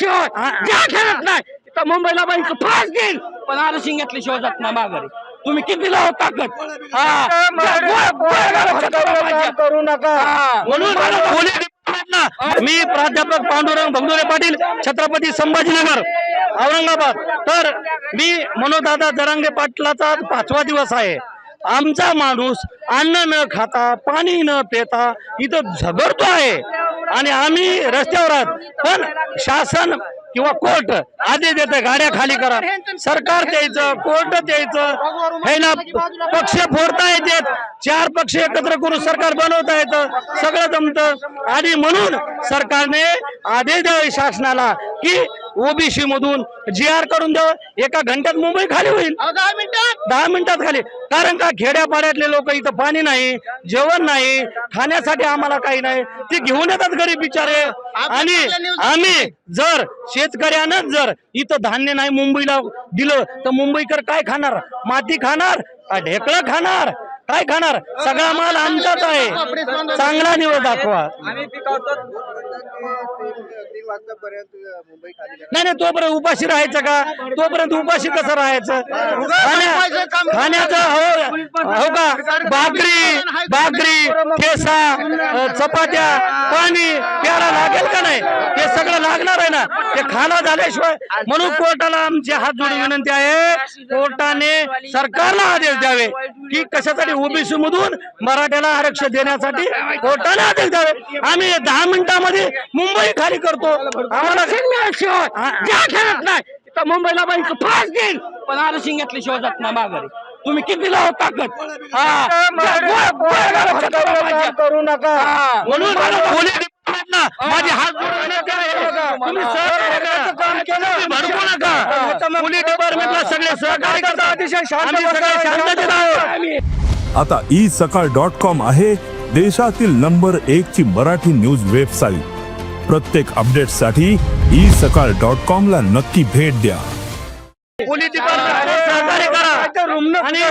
जिंकल्याशिवाय ज्या खेळत नाही तर मुंबईला बाई फास देईल पण आरसिंग घेतल्याशिवाय जात नाही माघारी. तुम्ही किती लावत ताकद? हा. गोळ्या- गोळ्या घालत छत्रपतीच्या. करू नका. म्हणून मी प्राध्यापक पांडुरंग भगदुरे पाटील छत्रपती संभाजीनगर औरंगाबाद. तर मी मनोदादा जरांगे पाटलाचा पाचवा दिवस आहे. आमचा माणूस अन्न न खाता पाणी न पिता इथं झगडतो आहे. आणि आम्ही रस्त्यावर आहोत. पण शासन किंवा कोर्ट आधी देतं गाड्या खाली करा. सरकार द्यायचं कोर्ट द्यायचं. हे ना पक्ष फोडता येतात. चार पक्ष एकत्र करून सरकार बनवता येतं. सगळं जमतं. आणि म्हणून सरकारने आदेश द्यावे शासनाला की ओबीसी मधून जी आर करून द्यावं एका घंट्यात मुंबई खाली होईल. दहा मिनिटात? दहा मिनिटात खाली. कारण का खेड्यापाड्यातले लोक इथं पाणी नाही जेवण नाही खाण्यासाठी आम्हाला काही नाही. ते घेऊन येतात गरीब बिचारे. आणि आम्ही जर शेतकऱ्यानं जर इथं धान्य नाही मुंबईला दिलं तर मुंबईकर काय खाणार? माती खाणार? ढेकळं खाणार? काय खाणार? सगळा माल आमचाच आहे. चांगला निवड दाखवा. नाही नाही तोपर्यंत उपाशी राहायचं का? तोपर्यंत उपाशी कसं राहायचं? खाण्या- खाण्याचं हो हो का? भाकरी भाकरी ठेसा चपात्या पाणी प्यारा लागेल का नाही? ते सगळं लागणार आहे ना? ते खाणं झाल्याशिवाय म्हणून कोर्टाला आमची हात जोडून विनंती आहे. कोर्टाने सरकारला आदेश द्यावे की कशासाठी ओबीसी मधून मराठ्याला आरक्षण देण्यासाठी कोर्टाने आदेश द्यावे. आम्ही दहा मिनिटामध्ये मुंबई खाली करतो. आम्हाला खेळत नाही तर मुंबईला बाई फास देईल पण आरसिंग घेतल्याशिवाय जात नाही माघारी. तुम्ही किती लावत ताकद. करू नका. म्हणून पोलीस डिपार्टमेंटला माझे हात नका. पोलीस डिपार्टमेंटला सगळे सहकार्य करतात. अतिशय शांततेत आहोत. आता ई सकाळ डॉट कॉम आहे देशातील नंबर एक ची मराठी न्यूज वेबसाईट. प्रत्येक अपडेटसाठी ई सकाळ डॉट कॉम ला नक्की भेट द्या. पोलीस डिपार्टमेंट सहकार्य करा. आणि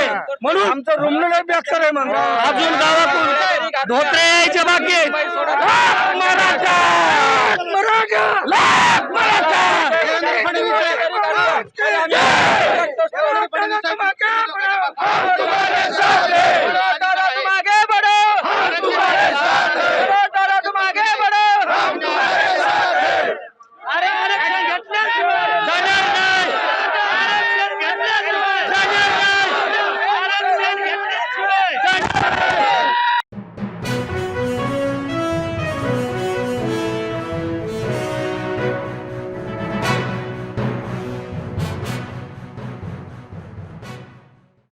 म्हणून आमचं बेकार आहे. म्हणून. अजून गावातून धोत्रे यायचे बाकी आहेत. मराठा! लाख